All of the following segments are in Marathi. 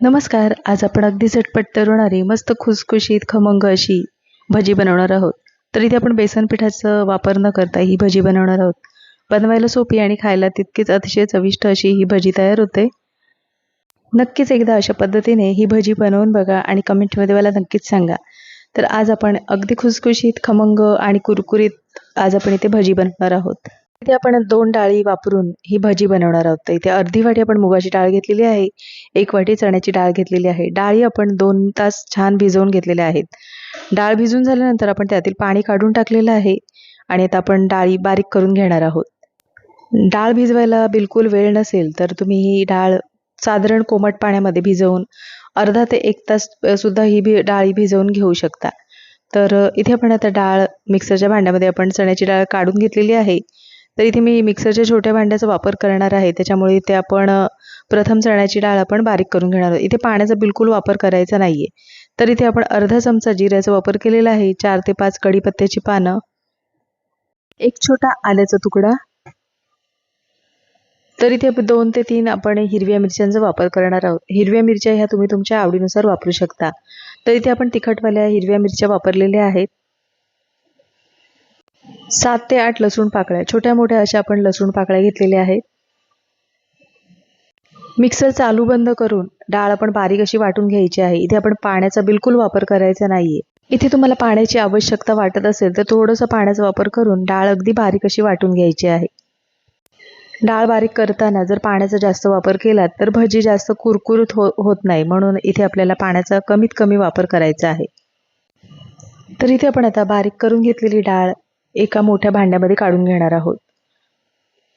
नमस्कार आज आपण अगदी झटपट तरुणारी मस्त खुसखुशीत खमंग अशी भजी बनवणार आहोत. तर इथे आपण बेसन पिठाचा वापर न करता ही भजी बनवणार आहोत. बनवायला सोपी आणि खायला तितकीच अतिशय चविष्ट अशी ही भजी तयार होते. नक्कीच एकदा अशा पद्धतीने ही भजी बनवून बघा आणि कमेंटमध्ये मला नक्कीच सांगा. तर आज आपण अगदी खुसखुशीत खमंग आणि कुरकुरीत आज आपण इथे भजी बनवणार आहोत. इथे आपण दोन डाळी वापरून ही भजी बनवणार आहोत. इथे अर्धी वाटी आपण मुगाची डाळ घेतलेली आहे एक वाटी चण्याची डाळ घेतलेली आहे. डाळी आपण दोन तास छान भिजवून घेतलेल्या आहेत. डाळ भिजून झाल्यानंतर आपण त्यातील पाणी काढून टाकलेलं आहे आणि आता आपण डाळी बारीक करून घेणार आहोत. डाळ भिजवायला बिलकुल वेळ नसेल तर तुम्ही ही डाळ साधारण कोमट पाण्यामध्ये भिजवून अर्धा ते एक तास सुद्धा ही भि डाळी भिजवून घेऊ शकता. तर इथे आपण आता डाळ मिक्सरच्या भांड्यामध्ये आपण चण्याची डाळ काढून घेतलेली आहे. तर इथे मी मिक्सरच्या छोट्या भांड्याचा वापर करणार आहे. त्याच्यामुळे इथे आपण प्रथम चण्याची डाळ आपण बारीक करून घेणार आहोत. इथे पाण्याचा बिलकुल वापर करायचा नाही आहे तर इथे आपण अर्धा चमचा जिऱ्याचा वापर केलेला आहे. चार ते पाच कढीपत्त्याची पानं. एक छोटा आल्याचा तुकडा. तर इथे दोन ते तीन आपण हिरव्या मिरच्यांचा वापर करणार आहोत. हिरव्या मिरच्या ह्या तुम्ही तुमच्या आवडीनुसार वापरू शकता. तर इथे आपण तिखटवाल्या हिरव्या मिरच्या वापरलेल्या आहेत. सात ते आठ लसूण पाकळ्या छोट्या मोठ्या अशा आपण लसूण पाकळ्या घेतलेल्या आहेत. मिक्सर चालू बंद करून डाळ आपण बारीक अशी वाटून घ्यायची आहे. इथे आपण पाण्याचा बिलकुल वापर करायचा नाहीये. इथे तुम्हाला पाण्याची आवश्यकता वाटत असेल तर थोडंसं पाण्याचा वापर करून डाळ अगदी बारीक अशी वाटून घ्यायची आहे. डाळ बारीक करताना जर पाण्याचा जास्त वापर केला तर भजी जास्त कुरकुरीत हो होत नाही. म्हणून इथे आपल्याला पाण्याचा कमीत कमी वापर करायचा आहे. तर इथे आपण आता बारीक करून घेतलेली डाळ एका मोठ्या भांड्यामध्ये काढून घेणार आहोत.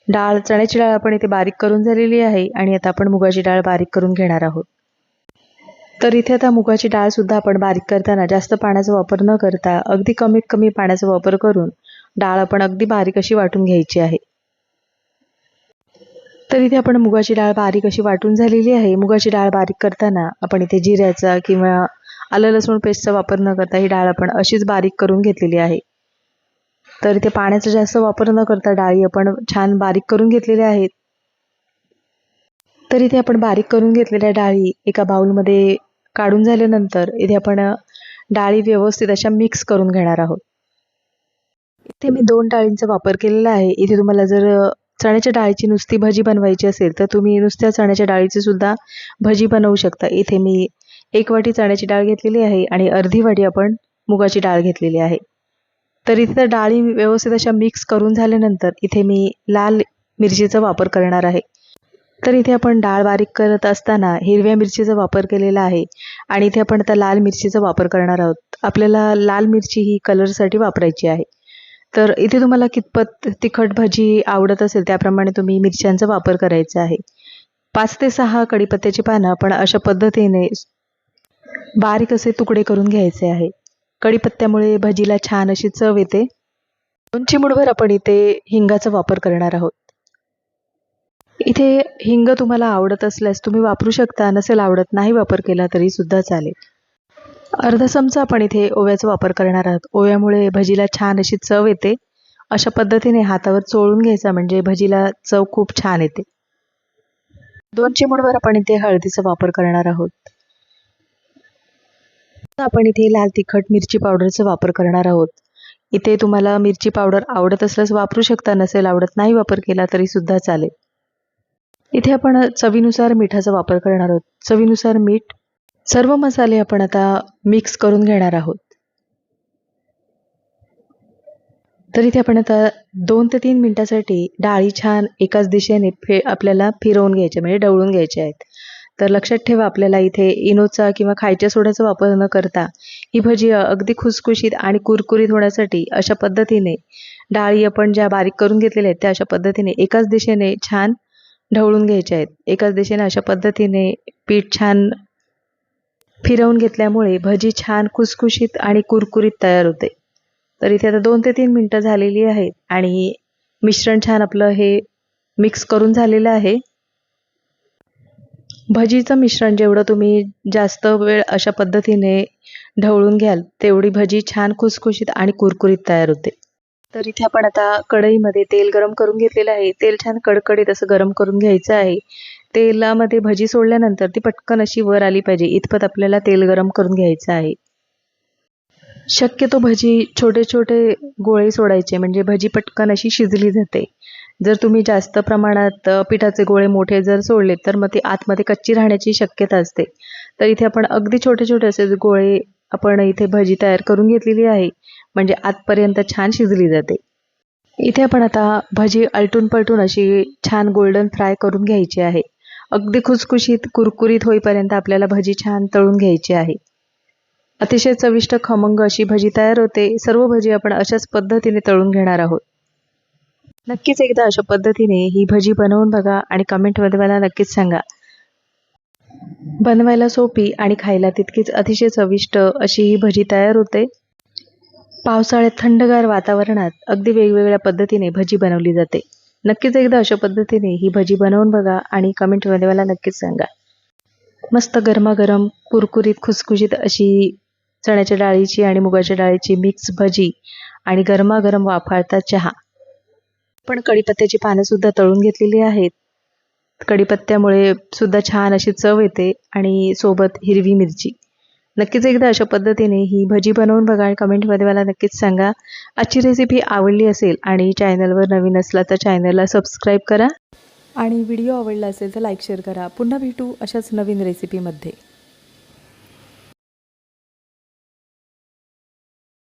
डाळ चण्याची डाळ आपण इथे बारीक करून झालेली आहे आणि आता आपण मुगाची डाळ बारीक करून घेणार आहोत. तर इथे आता मुगाची डाळसुद्धा आपण बारीक करताना जास्त पाण्याचा वापर न करता अगदी कमीत कमी पाण्याचा वापर करून डाळ आपण अगदी बारीक अशी वाटून घ्यायची आहे. तर इथे आपण मुगाची डाळ बारीक अशी वाटून झालेली आहे. मुगाची डाळ बारीक करताना आपण इथे जिऱ्याचा किंवा आलं लसूण पेस्टचा वापर न करता ही डाळ आपण अशीच बारीक करून घेतलेली आहे. तर इथे पाण्याचा जास्त वापर न करता डाळी आपण छान बारीक करून घेतलेल्या आहेत. तर इथे आपण बारीक करून घेतलेल्या डाळी एका बाऊलमध्ये काढून झाल्यानंतर इथे आपण डाळी व्यवस्थित अशा मिक्स करून घेणार आहोत. इथे मी दोन डाळींचा वापर केलेला आहे. इथे तुम्हाला जर चण्याच्या डाळीची नुसती भजी बनवायची असेल तर तुम्ही नुसत्या चण्याच्या डाळीची सुद्धा भजी बनवू शकता. इथे मी एक वाटी चण्याची डाळ घेतलेली आहे आणि अर्धी वाटी आपण मुगाची डाळ घेतलेली आहे. तर इथं डाळी व्यवस्थित अशा मिक्स करून झाल्यानंतर इथे मी लाल मिरचीचा वापर करणार आहे. तर इथे आपण डाळ बारीक करत असताना हिरव्या मिरचीचा वापर केलेला आहे आणि इथे आपण आता लाल मिरचीचा वापर करणार आहोत. आपल्याला लाल मिरची ही कलरसाठी वापरायची आहे. तर इथे तुम्हाला कितपत तिखट भाजी आवडत असेल त्याप्रमाणे तुम्ही मिरच्यांचा वापर करायचा आहे. पाच ते सहा कडीपत्त्याची पानं आपण अशा पद्धतीने बारीक असे तुकडे करून घ्यायचे आहे. कढीपत्त्यामुळे भजीला छान अशी चव येते. दोन चिमूडभर आपण इथे हिंगाचा वापर करणार आहोत. इथे हिंग तुम्हाला आवडत असल्यास तुम्ही वापरू शकता नसेल आवडत नाही वापर केला तरी सुद्धा चालेल. अर्धा चमचा आपण इथे ओव्याचा वापर करणार आहोत. ओव्यामुळे भजीला छान अशी चव येते. अशा पद्धतीने हातावर चोळून घ्यायचा म्हणजे भजीला चव खूप छान येते. दोन चिमूडभर आपण इथे हळदीचा वापर करणार आहोत. आपण इथे लाल तिखट मिरची पावडरचा वापर करणार आहोत. इथे तुम्हाला मिरची पावडर आवडत असल्यास वापरू शकता नसेल आवडत नाही वापर केला तरी सुद्धा चालेल. इथे आपण चवीनुसार मिठाचा वापर करणार आहोत. चवीनुसार मीठ सर्व मसाले आपण आता मिक्स करून घेणार आहोत. तर इथे आपण आता दोन ते तीन मिनिटासाठी डाळी छान एकाच दिशेने फे आपल्याला फिरवून घ्यायचे म्हणजे डवळून घ्यायचे आहेत. तर लक्षात ठेवा आपल्याला इथे इनोचा किंवा खायच्या सोड्याचा वापर न करता ही भजी अगदी खुसखुशीत आणि कुरकुरीत होण्यासाठी अशा पद्धतीने डाळी आपण ज्या बारीक करून घेतलेल्या आहेत त्या अशा पद्धतीने एकाच दिशेने छान ढवळून घ्यायच्या आहेत. एकाच दिशेने अशा पद्धतीने पीठ छान फिरवून घेतल्यामुळे भजी छान खुसखुशीत आणि कुरकुरीत तयार होते. तर इथे आता दोन ते तीन मिनटं झालेली आहेत आणि मिश्रण छान आपलं हे मिक्स करून झालेलं आहे. भजीचं मिश्रण जेवढं तुम्ही जास्त वेळ अशा पद्धतीने ढवळून घ्याल तेवढी भजी छान खुसखुशीत आणि कुरकुरीत तयार होते. तर इथे आपण आता कढईमध्ये तेल गरम करून घेतलेलं आहे. तेल छान कडकडीत असं गरम करून घ्यायचं आहे. तेलामध्ये भजी सोडल्यानंतर ती पटकन अशी वर आली पाहिजे. इतपत आपल्याला तेल गरम करून घ्यायचं आहे. शक्यतो भजी छोटे छोटे गोळे सोडायचे म्हणजे भजी पटकन अशी शिजली जाते. जर तुम्ही जास्त प्रमाणात पिठाचे गोळे मोठे जर सोडले तर मग ती आतमध्ये कच्ची राहण्याची शक्यता असते. तर इथे आपण अगदी छोटे छोटे असे गोळे आपण इथे भजी तयार करून घेतलेली आहे. म्हणजे आतपर्यंत छान शिजली जाते. इथे आपण आता भजी आलटून पलटून अशी छान गोल्डन फ्राय करून घ्यायची आहे. अगदी खुसखुशीत कुरकुरीत होईपर्यंत आपल्याला भजी छान तळून घ्यायची आहे. अतिशय चविष्ट खमंग अशी भजी तयार होते. सर्व भजी आपण अशाच पद्धतीने तळून घेणार आहोत. नक्कीच एकदा अशा पद्धतीने ही भजी बनवून बघा आणि कमेंटमध्ये मला नक्कीच सांगा. बनवायला सोपी आणि खायला तितकीच अतिशय चविष्ट अशी ही भजी तयार होते. पावसाळ्यात थंडगार वातावरणात अगदी वेगवेगळ्या पद्धतीने भजी बनवली जाते. नक्कीच एकदा अशा पद्धतीने ही भजी बनवून बघा आणि कमेंटमध्ये मला नक्कीच सांगा. मस्त गरमागरम कुरकुरीत खुसखुशीत अशी चण्याच्या डाळीची आणि मुगाच्या डाळीची मिक्स भजी आणि गरमागरम वाफाळता चहा. पण कढीपत्त्याची पानं सुद्धा तळून घेतलेली आहेत. कढीपत्त्यामुळे सुद्धा छान अशी चव येते आणि सोबत हिरवी मिरची. नक्कीच एकदा अशा पद्धतीने ही भजी बनवून बघा आणि कमेंटमध्ये मला नक्कीच सांगा. आजची रेसिपी आवडली असेल आणि चॅनलवर नवीन असला तर चॅनलला सबस्क्राईब करा. आणि व्हिडिओ आवडला असेल तर लाईक शेअर करा. पुन्हा भेटू अशाच नवीन रेसिपीमध्ये